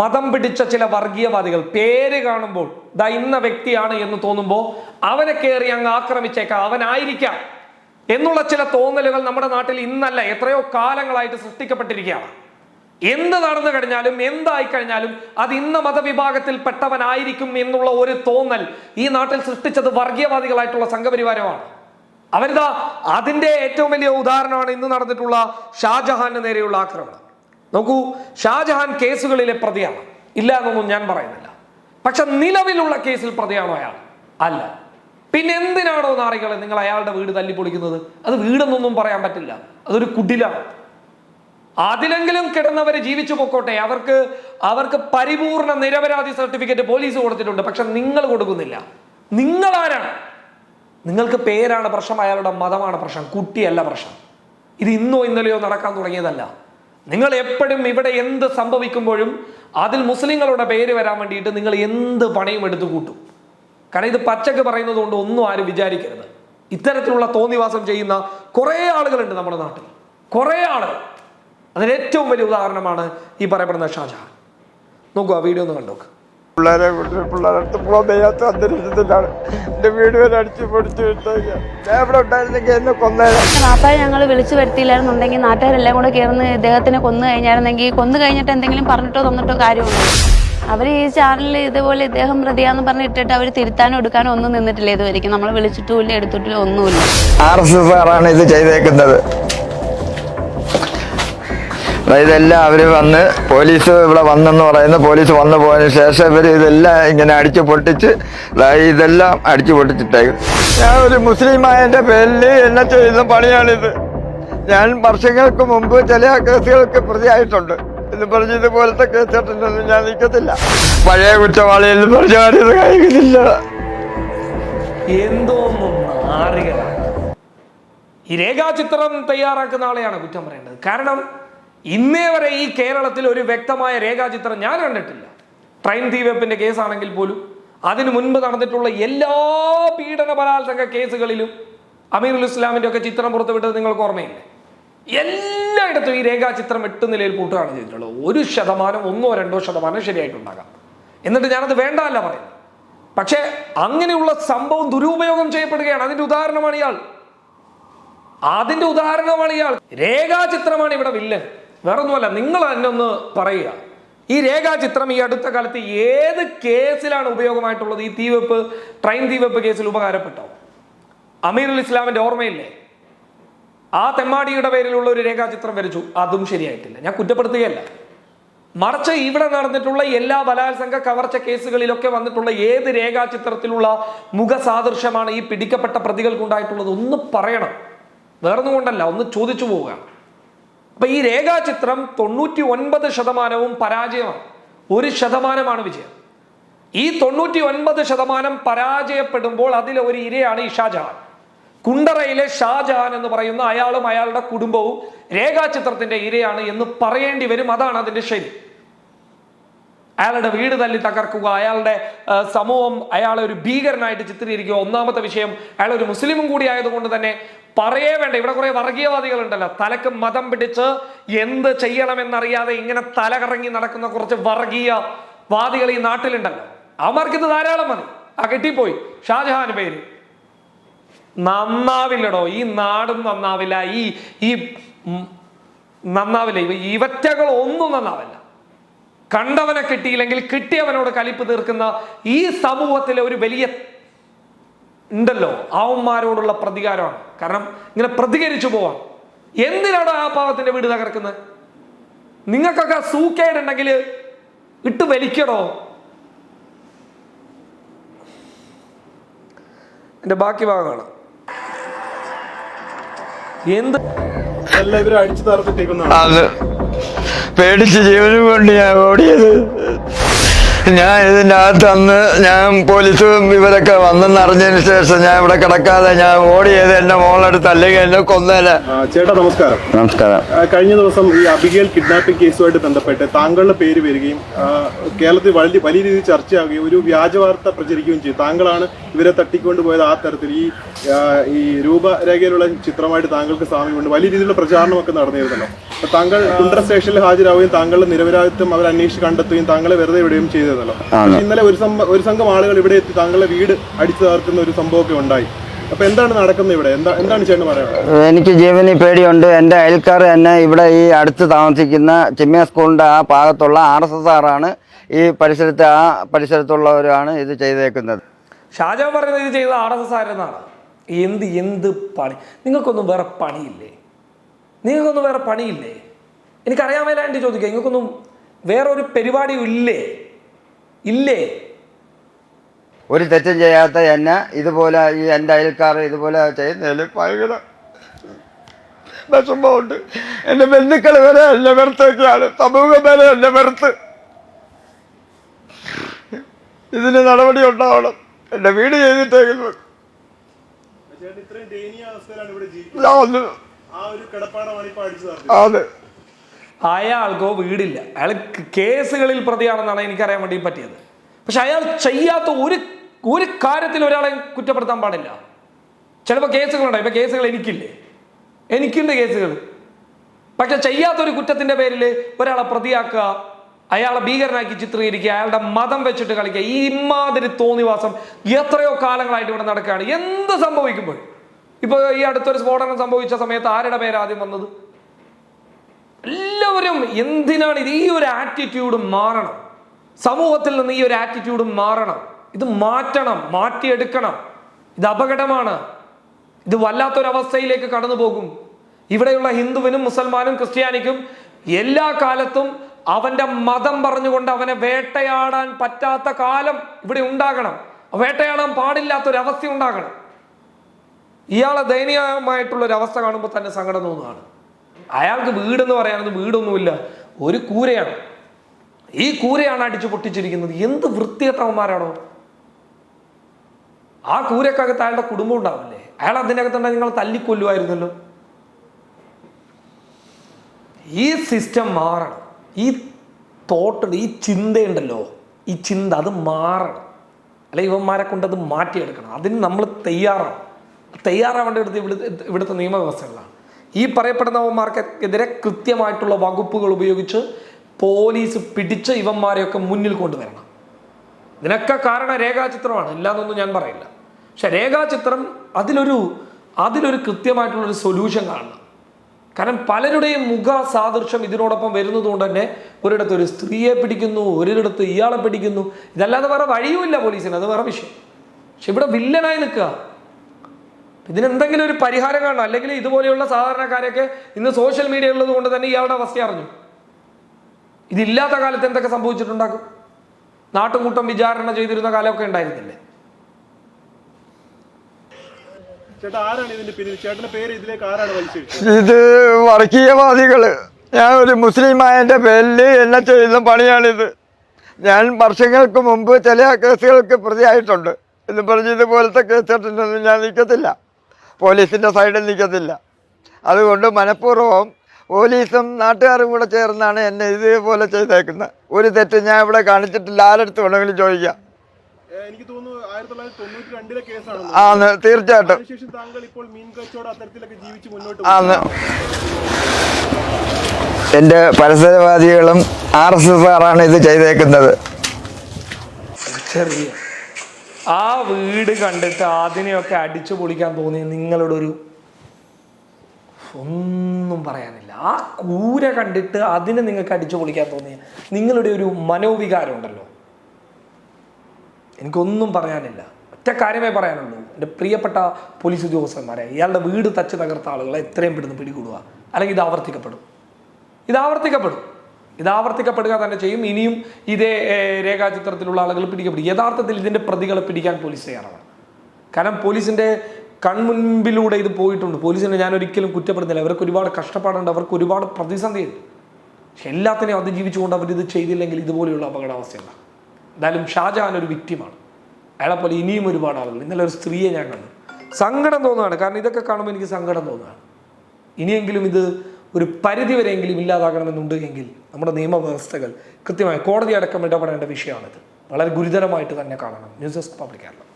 മതം പിടിച്ച ചില വർഗീയവാദികൾ പേര് കാണുമ്പോൾ ദാ ഇന്ന വ്യക്തിയാണ് എന്ന് തോന്നുമ്പോൾ അവനെ കയറി അങ്ങ് ആക്രമിച്ചേക്കാം അവനായിരിക്കാം എന്നുള്ള ചില തോന്നലുകൾ നമ്മുടെ നാട്ടിൽ ഇന്നല്ല എത്രയോ കാലങ്ങളായിട്ട് സൃഷ്ടിക്കപ്പെട്ടിരിക്കുകയാണ്. എന്ത് നടന്നു കഴിഞ്ഞാലും എന്തായി കഴിഞ്ഞാലും അത് ഇന്ന മതവിഭാഗത്തിൽ പെട്ടവനായിരിക്കും എന്നുള്ള ഒരു തോന്നൽ ഈ നാട്ടിൽ സൃഷ്ടിച്ചത് വർഗീയവാദികളായിട്ടുള്ള സംഘപരിവാരമാണ്. അവരിതാ അതിന്റെ ഏറ്റവും വലിയ ഉദാഹരണമാണ് ഇന്ന് നടന്നിട്ടുള്ള ഷാജഹാന് നേരെയുള്ള ആക്രമണം. നോക്കൂ ഷാജഹാൻ കേസുകളിലെ പ്രതിയാണ്. ഇല്ല എന്നൊന്നും ഞാൻ പറയുന്നില്ല. പക്ഷെ നിലവിലുള്ള കേസിൽ പ്രതിയാണോ അയാൾ? അല്ല. പിന്നെ എന്തിനാണോ നാറികളെ നിങ്ങൾ അയാളുടെ വീട് തല്ലിപ്പൊളിക്കുന്നത് അത് വീടെന്നൊന്നും പറയാൻ പറ്റില്ല. അതൊരു കുടിലാണ്. അതിലെങ്കിലും കിടന്നവർ ജീവിച്ചു പൊക്കോട്ടെ. അവർക്ക് അവർക്ക് പരിപൂർണ നിരപരാധി സർട്ടിഫിക്കറ്റ് പോലീസ് കൊടുത്തിട്ടുണ്ട്. പക്ഷെ നിങ്ങൾ കൊടുക്കുന്നില്ല. നിങ്ങൾ ആരാണ് നിങ്ങൾക്ക് പേരാണ് പ്രശ്നം അയാളുടെ മതമാണ് പ്രശ്നം കുട്ടിയല്ല പ്രശ്നം. ഇത് ഇന്നോ ഇന്നലെയോ നടക്കാൻ തുടങ്ങിയതല്ല. നിങ്ങൾ എപ്പോഴും ഇവിടെ എന്ത് സംഭവിക്കുമ്പോഴും അതിൽ മുസ്ലിങ്ങളുടെ പേര് വരാൻ വേണ്ടിയിട്ട് നിങ്ങൾ എന്ത് പണിയും എടുത്തു കൂട്ടും. കാരണം ഇത് പച്ചക്ക് പറയുന്നത് കൊണ്ട് ഒന്നും ആരും വിചാരിക്കരുത്. ഇത്തരത്തിലുള്ള തോന്നിവാസം ചെയ്യുന്ന കുറേ ആളുകളുണ്ട് നമ്മുടെ നാട്ടിൽ. കുറേ ആളുകൾ. അതിന് ഏറ്റവും വലിയ ഉദാഹരണമാണ് ഈ പറയപ്പെടുന്ന ഷാജഹാൻ. നോക്കുക വീഡിയോ ഒന്ന് കണ്ടോക്ക്. പിള്ളേരെ കൊണ്ട് പിള്ളേരെ അടുത്ത് പോകാൻ വയ്യാത്ത അന്തരീക്ഷത്തിലാണ്. എന്റെ വീട് വരെ അടിച്ചു പൊടിച്ചു വിട്ടേക്ക ഞാൻ ഇവിടെ ഉണ്ടായിരുന്നെങ്കിൽ എന്നെ കൊന്നേരം നാപ്പായെ ഞങ്ങൾ വിളിച്ചു വരുത്തിയില്ലായിരുന്നുണ്ടെങ്കിൽ നാട്ടുകാരെല്ലാം കൂടെ കയറുന്ന ഇദ്ദേഹത്തിനെ കൊന്നു കഴിഞ്ഞായിരുന്നെങ്കിൽ കൊന്നു കഴിഞ്ഞിട്ട് എന്തെങ്കിലും പറഞ്ഞിട്ടോ തന്നിട്ടോ കാര്യമുണ്ടോ അവർ ഈ ചാനലിൽ ഇതുപോലെ ഇദ്ദേഹം പ്രതിയാന്ന് പറഞ്ഞ് ഇട്ടിട്ട് അവർ തിരുത്താനോ എടുക്കാനോ ഒന്നും നിന്നിട്ടില്ല ഇതുവരെയ്ക്കും നമ്മൾ വിളിച്ചിട്ടുമില്ല എടുത്തിട്ടില്ല ഒന്നുമില്ല. ആർ എസ് എസ് ആറാണ് ഇത് ചെയ്തേക്കുന്നത്. ഇതെല്ലാം അവർ വന്ന് പോലീസ് ഇവിടെ വന്നെന്ന് പറയുന്നു. പോലീസ് വന്നു പോയതിനു ശേഷം ഇവർ ഇതെല്ലാം ഇങ്ങനെ അടിച്ചു പൊട്ടിച്ച് ഇതെല്ലാം അടിച്ചു പൊട്ടിച്ചിട്ടേക്കും. ഞാൻ ഒരു മുസ്ലിം ആയതിന്റെ പേരിൽ എന്നെ ചെയ്യുന്ന പണിയാണിത്. ഞാൻ വർഷങ്ങൾക്ക് മുമ്പ് ചില കേസുകൾക്ക് പ്രതിയായിട്ടുണ്ട്. എന്ന് പറഞ്ഞ് ഇതുപോലത്തെ ഞാൻ നിൽക്കത്തില്ല. പഴയ കുറ്റവാളിയിൽ പറഞ്ഞ കഴിയുന്നില്ല ഈ രേഖാചിത്രം തയ്യാറാക്കുന്ന ആളെയാണ് കുറ്റം പറയേണ്ടത്. കാരണം ഇന്നേ വരെ ഈ കേരളത്തിൽ ഒരു വ്യക്തമായ രേഖാചിത്രം ഞാൻ കണ്ടിട്ടില്ല. ട്രെയിൻ തീവെപ്പിന്റെ കേസാണെങ്കിൽ പോലും അതിനു മുൻപ് നടന്നിട്ടുള്ള എല്ലാ പീഡന ബലാത്സംഗ കേസുകളിലും അമീറുൽ ഇസ്ലാമിന്റെ ഒക്കെ ചിത്രം പുറത്തുവിട്ടത് നിങ്ങൾക്ക് ഓർമ്മയില്ലേ? എല്ലായിടത്തും ഈ രേഖാചിത്രം എട്ട് നിലയിൽ പൂട്ടുകയാണ് ചെയ്തിട്ടുള്ളത്. ഒരു ശതമാനം ഒന്നോ രണ്ടോ ശതമാനം ശരിയായിട്ടുണ്ടാകാം. എന്നിട്ട് ഞാനത് വേണ്ട അല്ല പറയുന്നത്. പക്ഷേ അങ്ങനെയുള്ള സംഭവം ദുരുപയോഗം ചെയ്യപ്പെടുകയാണ്. അതിന്റെ ഉദാഹരണമാണ് ഇയാൾ. അതിന്റെ ഉദാഹരണമാണ് ഇയാൾ. രേഖാചിത്രമാണ് ഇവിടെ വില്ലൻ. വേറൊന്നുമല്ല നിങ്ങൾ തന്നെ ഒന്ന് പറയുക. ഈ രേഖാചിത്രം ഈ അടുത്ത കാലത്ത് ഏത് കേസിലാണ് ഉപയോഗമായിട്ടുള്ളത്? ഈ തീവെപ്പ് ട്രെയിൻ തീവെപ്പ് കേസിൽ ഉപകാരപ്പെട്ടോ? അമീറുൽ ഇസ്ലാമിന്റെ ഓർമ്മയില്ലേ? ആ തെമ്മാടിയുടെ പേരിലുള്ള ഒരു രേഖാചിത്രം വരച്ചു. അതും ശരിയായിട്ടില്ല. ഞാൻ കുറ്റപ്പെടുത്തുകയല്ല. മറിച്ച് ഇവിടെ നടന്നിട്ടുള്ള എല്ലാ ബലാത്സംഗ കവർച്ച കേസുകളിലൊക്കെ വന്നിട്ടുള്ള ഏത് രേഖാചിത്രത്തിലുള്ള മുഖസാദൃശ്യമാണ് ഈ പിടിക്കപ്പെട്ട പ്രതികൾക്കുണ്ടായിട്ടുള്ളത്? ഒന്ന് പറയണം. വേറൊന്നും കൊണ്ടല്ല ഒന്ന് ചോദിച്ചു പോവുക അപ്പൊ ഈ രേഖാചിത്രം തൊണ്ണൂറ്റി ഒൻപത് ശതമാനവും പരാജയമാണ്. ഒരു ശതമാനമാണ് വിജയം. ഈ തൊണ്ണൂറ്റി ഒൻപത് ശതമാനം പരാജയപ്പെടുമ്പോൾ അതിലെ ഒരു ഇരയാണ് ഈ ഷാജഹാൻ. കുണ്ടറയിലെ ഷാജഹാൻ എന്ന് പറയുന്ന അയാളും അയാളുടെ കുടുംബവും രേഖാചിത്രത്തിന്റെ ഇരയാണ് എന്ന് പറയേണ്ടി വരും. അതാണ് അതിന്റെ ശരി അയാളുടെ വീട് തല്ലി തകർക്കുക അയാളുടെ സമൂഹം അയാളെ ഒരു ഭീകരനായിട്ട് ചിത്രീകരിക്കുക. ഒന്നാമത്തെ വിഷയം അയാൾ ഒരു മുസ്ലിമും കൂടി ആയതുകൊണ്ട് തന്നെ പറയേ വേണ്ട. ഇവിടെ കുറെ വർഗീയവാദികൾ ഉണ്ടല്ലോ തലക്ക് മതം പിടിച്ച് എന്ത് ചെയ്യണമെന്നറിയാതെ ഇങ്ങനെ തലകറങ്ങി നടക്കുന്ന കുറച്ച് വർഗീയ വാദികൾ ഈ നാട്ടിലുണ്ടല്ലോ. അവർക്ക് ഇത് ധാരാളം മതി. ആ കെട്ടിപ്പോയി. ഷാജഹാൻ പേര്. നന്നാവില്ലടോ. ഈ നാടും നന്നാവില്ല. ഈ ഈ നന്നാവില്ല. ഇവ ഇവറ്റകൾ ഒന്നും നന്നാവില്ല. കണ്ടവനെ കിട്ടിയില്ലെങ്കിൽ കിട്ടിയവനോട് കലിപ്പ് തീർക്കുന്ന ഈ സമൂഹത്തിലെ ഒരു വലിയ ഉണ്ടല്ലോ. ആവന്മാരോടുള്ള പ്രതികാരമാണ്. കാരണം ഇങ്ങനെ പ്രതികരിച്ചു പോവാം. എന്തിനാണ് ആ പാവത്തിന്റെ വീട് തകർക്കുന്നത്? നിങ്ങൾക്കൊക്കെ സൂക്കേടുണ്ടെങ്കിൽ ഇട്ട് വലിക്കടോ. എന്റെ ബാക്കി ഭാഗമാണ് എന്ത്? പേടിച്ച് ജീവനും കൊണ്ട് ഞാൻ ഓടിയത്. ഞാൻ ഇതിന്റെ അകത്ത് അന്ന് ഞാൻ പോലീസും ഇവരൊക്കെ വന്നെന്ന് അറിഞ്ഞതിന് ശേഷം ഞാൻ ഇവിടെ കിടക്കാതെ ഞാൻ ഓടിയത് എന്റെ മോളെടുത്ത് അല്ലെങ്കിൽ എന്നെ കൊന്നേനെ. ചേട്ടാ നമസ്കാരം. നമസ്കാരം. കഴിഞ്ഞ ദിവസം ഈ അബിഗേൽ കിഡ്നാപ്പിംഗ് കേസുമായിട്ട് ബന്ധപ്പെട്ട് താങ്കളുടെ പേര് വരികയും കേരളത്തിൽ വലിയ വലിയ രീതിയിൽ ചർച്ചയാകുകയും ഒരു വ്യാജ വാർത്ത പ്രചരിക്കുകയും ചെയ്തു. താങ്കളാണ് ഇവരെ തട്ടിക്കൊണ്ടുപോയത് ആ തരത്തിൽ. ഈ ഈ രൂപരേഖയിലുള്ള ചിത്രമായിട്ട് താങ്കൾക്ക് സാമ്യമുണ്ട്. വലിയ രീതിയിലുള്ള പ്രചാരണമൊക്കെ നടന്നിരുന്നല്ലോ. താങ്കൾ കുണ്ടർ സ്റ്റേഷനിൽ ഹാജരാവുകയും താങ്കളുടെ നിരപരാധിത്വം അവർ അന്വേഷിച്ച് കണ്ടെത്തുകയും താങ്കളെ വെറുതെ വിടുകയും ചെയ്തിരുന്നല്ലോ ഇന്നലെ ഒരു ഒരു സംഘം ആളുകൾ ഇവിടെ എത്തി താങ്കളുടെ വീട് അടിച്ചു തകർക്കുന്ന ഒരു സംഭവമൊക്കെ ഉണ്ടായി. അപ്പൊ എന്താണ് നടക്കുന്നത് ഇവിടെ? എന്താണ് ചേട്ടൻ എനിക്ക് ജീവനി പേടിയുണ്ട്. എന്റെ അയൽക്കാർ തന്നെ ഇവിടെ ഈ അടുത്ത് താമസിക്കുന്ന ചെമ്മിയ സ്കൂളിന്റെ ആ ഭാഗത്തുള്ള ആർ എസ് എസ് ആറാണ് ഈ പരിസരത്തെ ആ പരിസരത്തുള്ളവരാണ് ഇത് ചെയ്തേക്കുന്നത്. ഷാജാൻ പറയുന്നത് ഇത് ചെയ്ത ആർ എസ് എസ് ആരെന്നാണ്. എന്ത് എന്ത് പണി? നിങ്ങൾക്കൊന്നും വേറെ പണിയില്ലേ? നിങ്ങൾക്കൊന്നും വേറെ പണിയില്ലേ? എനിക്കറിയാൻ മേലാണ്ട് ചോദിക്കാം നിങ്ങൾക്കൊന്നും വേറെ ഒരു പരിപാടിയും ഇല്ലേ ഇല്ലേ? ഒരു തെറ്റും ചെയ്യാത്ത എന്നെ ഇതുപോലെ ഈ എന്റെ അയൽക്കാർ ഇതുപോലെ ചെയ്യുന്നതിൽ ഭയങ്കര വിഷമമുണ്ട്. എന്റെ ബന്ധുക്കൾ വരെ എന്നെ വെറുത്തൊക്കെയാണ്. സമൂഹം വരെ എന്നെ വെറുത്ത്. ഇതിന് നടപടി ഉണ്ടാവണം. എന്റെ വീട് ചെയ്തിട്ടേക്കുന്നത് അതെ ഇത്രയും ദയനീയ അവസ്ഥയിലാണ് ഇവിടെ ജീവിക്കുന്നത്. ഞാൻ അയാൾക്കോ വീടില്ല. അയാൾ കേസുകളിൽ പ്രതിയാണെന്നാണ് എനിക്കറിയാൻ വേണ്ടി പറ്റിയത്. പക്ഷെ അയാൾ ചെയ്യാത്ത ഒരു ഒരു കാര്യത്തിൽ ഒരാളെ കുറ്റപ്പെടുത്താൻ പാടില്ല. ചിലപ്പോൾ കേസുകളുണ്ടായി ഇപ്പം കേസുകൾ എനിക്കില്ലേ? എനിക്കുണ്ട് കേസുകൾ. പക്ഷെ ചെയ്യാത്തൊരു കുറ്റത്തിന്റെ പേരിൽ ഒരാളെ പ്രതിയാക്കുക അയാളെ ഭീകരനാക്കി ചിത്രീകരിക്കുക അയാളുടെ മതം വെച്ചിട്ട് കളിക്കുക ഈ ഇമാതിരി തോന്നിവാസം എത്രയോ കാലങ്ങളായിട്ട് ഇവിടെ നടക്കുകയാണ്. എന്ത് സംഭവിക്കുമ്പോൾ? ഇപ്പോൾ ഈ അടുത്തൊരു സ്ഫോടനം സംഭവിച്ച സമയത്ത് ആരുടെ പേരാദ്യം വന്നത്? എല്ലാവരും എന്തിനാണ് ഇത് ഈ ഒരു ആറ്റിറ്റ്യൂഡ് മാറണം? സമൂഹത്തിൽ നിന്ന് ഈ ഒരു ആറ്റിറ്റ്യൂഡ് മാറണം. ഇത് മാറ്റണം മാറ്റിയെടുക്കണം. ഇത് അപകടമാണ്. ഇത് വല്ലാത്തൊരവസ്ഥയിലേക്ക് കടന്നു പോകും ഇവിടെയുള്ള ഹിന്ദുവിനും മുസൽമാനും ക്രിസ്ത്യാനിക്കും എല്ലാ കാലത്തും അവന്റെ മതം പറഞ്ഞുകൊണ്ട് അവനെ വേട്ടയാടാൻ പറ്റാത്ത കാലം ഇവിടെ ഉണ്ടാകണം. വേട്ടയാടാൻ പാടില്ലാത്തൊരവസ്ഥ ഉണ്ടാകണം. ഇയാളെ ദയനീയമായിട്ടുള്ളൊരവസ്ഥ കാണുമ്പോൾ തന്നെ സങ്കടം തോന്നുകയാണ് അയാൾക്ക് വീടെന്ന് പറയാനത് വീടൊന്നുമില്ല. ഒരു കൂരയാണ്. ഈ കൂരയാണ് അടിച്ചു പൊട്ടിച്ചിരിക്കുന്നത്. എന്ത് വൃത്തികെട്ടവന്മാരാണോ. ആ കൂരക്കകത്ത് അയാളുടെ കുടുംബം ഉണ്ടാവില്ലേ? അയാൾ അതിനകത്തുണ്ടെങ്കിൽ നിങ്ങൾ തല്ലിക്കൊല്ലുമായിരുന്നല്ലോ. ഈ സിസ്റ്റം മാറണം. ഈ തോട്ടുണ്ട് ഈ ചിന്തയുണ്ടല്ലോ. ഈ ചിന്ത അത് മാറണം. അല്ലെ ഇവന്മാരെ കൊണ്ട് അത് മാറ്റിയെടുക്കണം. അതിന് നമ്മൾ തയ്യാറാണ്. തയ്യാറാവേണ്ട ഇവിടുത്തെ ഇവിടുത്തെ നിയമവ്യവസ്ഥകളാണ്. ഈ പറയപ്പെടുന്നവന്മാർക്കെതിരെ കൃത്യമായിട്ടുള്ള വകുപ്പുകൾ ഉപയോഗിച്ച് പോലീസ് പിടിച്ച് ഇവന്മാരെയൊക്കെ മുന്നിൽ കൊണ്ടുവരണം. ഇതിനൊക്കെ കാരണം രേഖാചിത്രമാണ്. ഇല്ലാന്നൊന്നും ഞാൻ പറയില്ല. പക്ഷെ രേഖാചിത്രം അതിലൊരു അതിലൊരു കൃത്യമായിട്ടുള്ളൊരു സൊല്യൂഷൻ കാണണം. കാരണം പലരുടെയും മുഖ സാദൃശ്യം ഇതിനോടൊപ്പം വരുന്നതുകൊണ്ട് തന്നെ ഒരിടത്ത് ഒരു സ്ത്രീയെ പിടിക്കുന്നു ഒരിടത്ത് ഇയാളെ പിടിക്കുന്നു. ഇതല്ലാതെ വേറെ വഴിയുമില്ല പോലീസിന്. അത് വേറെ വിഷയം. പക്ഷെ ഇവിടെ വില്ലനായി നിൽക്കുക. ഇതിനെന്തെങ്കിലും ഒരു പരിഹാരം കാണണം. അല്ലെങ്കിൽ ഇതുപോലെയുള്ള സാധാരണക്കാരെയൊക്കെ ഇന്ന് സോഷ്യൽ മീഡിയ ഉള്ളത് കൊണ്ട് തന്നെ ഇയാളുടെ അവസ്ഥ അറിഞ്ഞു. ഇതില്ലാത്ത കാലത്ത് എന്തൊക്കെ സംഭവിച്ചിട്ടുണ്ടാകും? നാട്ടുകൂട്ടം വിചാരണ ചെയ്തിരുന്ന കാലമൊക്കെ ഉണ്ടായിരുന്നില്ലേ? ചേട്ടാ ആരാണ് ഇതിന്റെ പിന്നിൽ? ചേട്ടന്റെ പേര് ഇതിലേക്ക് ആരാണ് ഇത് വർഗീയവാദികൾ. ഞാൻ ഒരു മുസ്ലിമായതിന്റെ പേരിൽ എന്നെ ചെയ്യുന്ന പണിയാണിത്. ഞാൻ വർഷങ്ങൾക്ക് മുമ്പ് ചില കേസുകൾക്ക് പ്രതിയായിട്ടുണ്ട്. എന്ന് പറഞ്ഞ് ഇതുപോലത്തെ കേസുകൾ ഞാൻ നിൽക്കത്തില്ല. പോലീസിന്റെ സൈഡിൽ നിൽക്കത്തില്ല. അതുകൊണ്ട് മനഃപൂർവം പോലീസും നാട്ടുകാരും കൂടെ ചേർന്നാണ് എന്നെ ഇതേപോലെ ചെയ്തേക്കുന്നത്. ഒരു തെറ്റ് ഞാൻ ഇവിടെ കാണിച്ചിട്ടില്ല ആരെടുത്ത് വേണമെങ്കിലും ചോദിക്കാം. എനിക്ക് തോന്നുന്നു ആയിരത്തി തൊള്ളായിരത്തി തൊണ്ണൂറ്റി രണ്ടിലെ കേസാണ് ആന്ന് തീർച്ചയായിട്ടും. താങ്കൾ ഇപ്പോൾ മീൻ കച്ചവടം അത്തരത്തിലൊക്കെ ജീവിച്ച് മുന്നോട്ട് എന്റെ പരിസരവാദികളും ആർ എസ് എസ് ആറാണ് ഇത് ചെയ്തേക്കുന്നത്. ചെറിയ ആ വീട് കണ്ടിട്ട് അതിനെയൊക്കെ അടിച്ചു പൊളിക്കാൻ തോന്നിയ നിങ്ങളുടെ ഒരു ഒന്നും പറയാനില്ല. ആ കൂര കണ്ടിട്ട് അതിനെ നിങ്ങൾക്ക് അടിച്ചു പൊളിക്കാൻ തോന്നിയ നിങ്ങളുടെ ഒരു മനോവികാരം ഉണ്ടല്ലോ. എനിക്കൊന്നും പറയാനില്ല. ഒറ്റ കാര്യമേ പറയാനുള്ളൂ. എന്റെ പ്രിയപ്പെട്ട പോലീസ് ഉദ്യോഗസ്ഥന്മാരെ ഇയാളുടെ വീട് തച്ച് തകർത്ത ആളുകളെ എത്രയും പെട്ടെന്ന് പിടികൂടുക. അല്ലെങ്കിൽ ഇത് ആവർത്തിക്കപ്പെടും. ഇത് ആവർത്തിക്കപ്പെടും. ഇത് ആവർത്തിക്കപ്പെടുക തന്നെ ചെയ്യും. ഇനിയും ഇതേ രേഖാചിത്രത്തിലുള്ള ആളുകൾ പിടിക്കപ്പെടും. യഥാർത്ഥത്തിൽ ഇതിന്റെ പ്രതികളെ പിടിക്കാൻ പോലീസ് തയ്യാറാണ് കാരണം പോലീസിന്റെ കൺമുൻപിലൂടെ ഇത് പോയിട്ടുണ്ട്. പോലീസിനെ ഞാൻ ഒരിക്കലും കുറ്റപ്പെടുന്നില്ല അവർക്ക് ഒരുപാട് കഷ്ടപ്പാടുണ്ട്. അവർക്ക് ഒരുപാട് പ്രതിസന്ധിയുണ്ട്. പക്ഷെ എല്ലാത്തിനെയും അതിജീവിച്ചുകൊണ്ട് അവരിത് ചെയ്തില്ലെങ്കിൽ ഇതുപോലെയുള്ള അപകടാവസ്ഥയുണ്ടാകും. എന്തായാലും ഷാജഹാൻ ഒരു വിക്റ്റിമാണ് അയാളെ പോലെ ഇനിയും ഒരുപാട് ആളുകൾ ഇന്നലെ ഒരു സ്ത്രീയെ ഞാൻ കണ്ടു. സങ്കടം തോന്നുകയാണ്. കാരണം ഇതൊക്കെ കാണുമ്പോൾ എനിക്ക് സങ്കടം തോന്നുകയാണ്. ഇനിയെങ്കിലും ഇത് ഒരു പരിധി വരെയെങ്കിലും ഇല്ലാതാകണമെന്നുണ്ട് എങ്കിൽ നമ്മുടെ നിയമവ്യവസ്ഥകൾ കൃത്യമായി കോടതി അടക്കം ഇടപെടേണ്ട വിഷയമാണിത്. വളരെ ഗുരുതരമായിട്ട് തന്നെ കാണണം. News desk public Keralam.